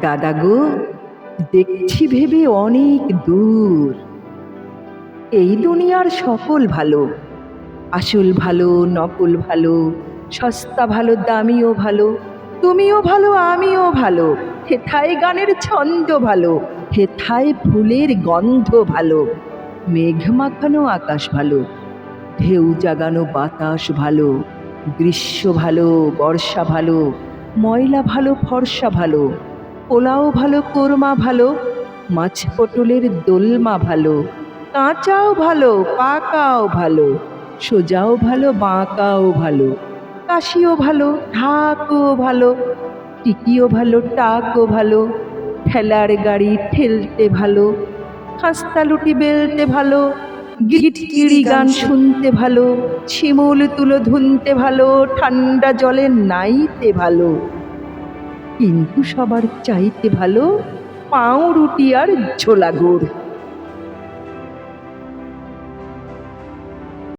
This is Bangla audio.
দাদা গো, দেখছি ভেবে অনেক দূর। এই দুনিয়ার সকল ভালো, আসল ভালো, নকল ভালো, সস্তা ভালো, দামিও ভালো, তুমিও ভালো, আমিও ভালো, হেথায় গানের ছন্দ ভালো, হেথায় ফুলের গন্ধ ভালো, মেঘ মাখানো আকাশ ভালো, ঢেউ জাগানো বাতাস ভালো, গ্রীষ্ম ভালো, বর্ষা ভালো, ময়লা ভালো, ফর্সা ভালো পোলাও ভালো, কোরমা ভালো, মাছ পটলের দোলমা ভালো, কাঁচাও ভালো, পাকাও ভালো, সোজাও ভালো, বাঁকাও ভালো, কাশিও ভালো, ঢাকও ভালো, টিকিও ভালো, টাকও ভালো, ঠেলার গাড়ি ঠেলতে ভালো, খাস্তা লুটি বেলতে ভালো গিটকিড়ি গান শুনতে ভালো, শিমুল তুলো ধুনতে ভালো, ঠান্ডা জলে নাইতে ভালো। কিন্তু সবার চাইতে ভালো পাউরুটি আর ঝোলা গুড়